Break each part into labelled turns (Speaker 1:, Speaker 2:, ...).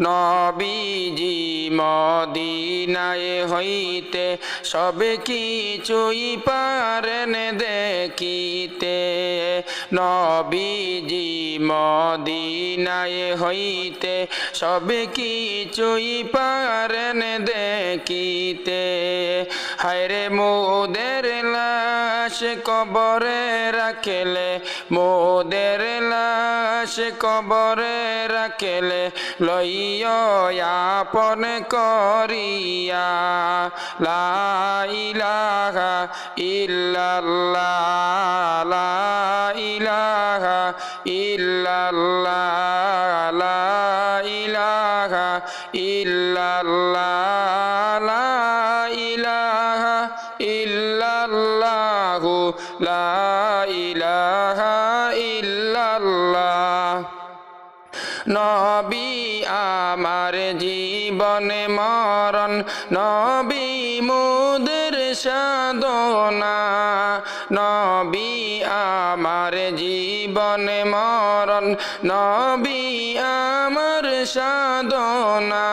Speaker 1: নবীজি মদিনায় হইতে সব কিছুই পারেন দেখিতে। নবীজি মদিনায় হইতে সব কিছুই পারেন দেখিতে। হায়রে মোদের লাশ কবরে রাখলে, মোদের লাশ কবরে রাখলে আপন করিয়া, লা ইলাহা ইল্লাল্লাহ, লা ইলাহা ইল্লাল্লাহ, লা ইলাহা ইল্লাল্লাহ, লা ইলাহা ইল্লাল্লাহ, লা ইলাহা ইল্লাল্লাহ। নবী আমার জীবনে মরণ নবী মুদের সাধনা। নবী আমার জীবনে মরণ নবী আমার সাধনা।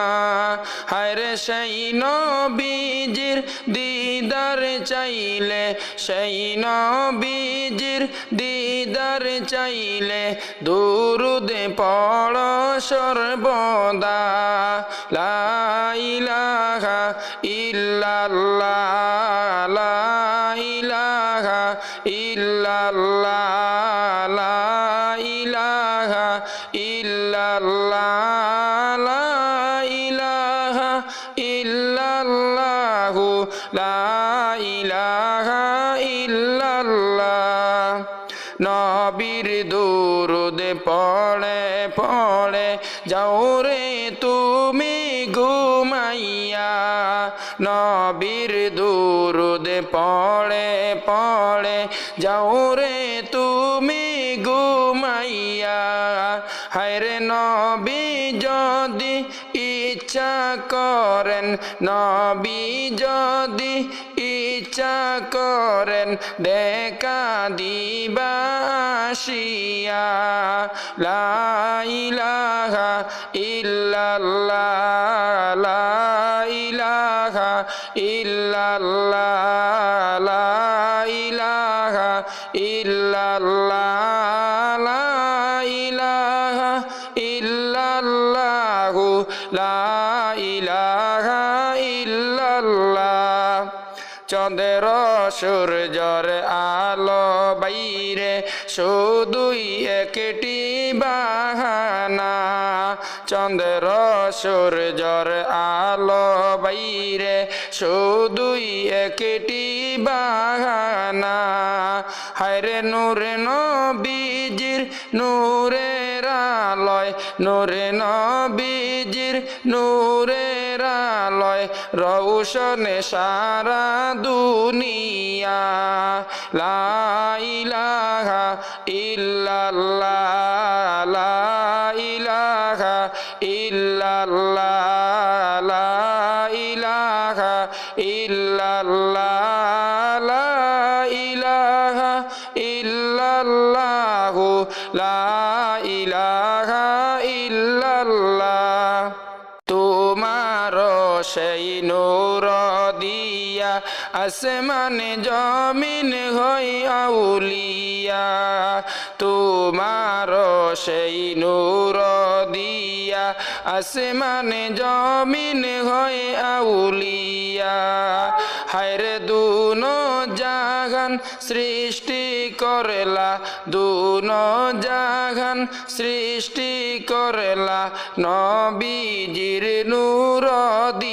Speaker 1: হায়রে সেই নবীজির দিদার চাইলে সেই নবীজির দিদার চাইলে দুরুদ পড় সর্বদা। লা ইলাহা ইল্লাল্লাহ, লা ইলাহা ইল্লাল্লাহ, লা ইলাহা ইল্লাল্লাহ। লা ইলাহা ইল্লাল্লাহ। নবীর দুরুদ পড়ে পড়ে, যাও রে তুমি ঘুমাইয়া। নবীর দুরুদ পড়ে পড়ে, যাও রে তুমি ইচ্ছা করেন, নবী যদি ইচ্ছা করেন, দেখা দিবা আসিয়া, লা ইলাহা ইল্লাল্লাহ, লা ইলাহা ইল্লাল্লাহ, লা ইল্লাল্লাহ। চন্দ্র সূর্যর আলো বাইরে, শুধুই একটি বাহানা। চন্দ্র সূর্যর আলো বাইরে, শুধুই একটি বাহানা। হায়রে নূরে নবীজির নূরের আলয়, নূরে নবীজির নূরের আলয় রৌশনে সারা দুনিয়া। লা ইলাহা ইল্লাল্লাহ, লা ইলাহা ইল্লাল্লাহ, লা ইলাহা ইল্লাল্লাহ। সেই নূর দিয়া, আসমানে জমিন হই আউলিয়া। তোমার সেই নূর দিয়া, আসমানে জমিন হই আউলিয়া। হায়রে দুনো জাগান সৃষ্টি করলা, দুনো জাগান সৃষ্টি করলা নবীজির নূর দিয়া।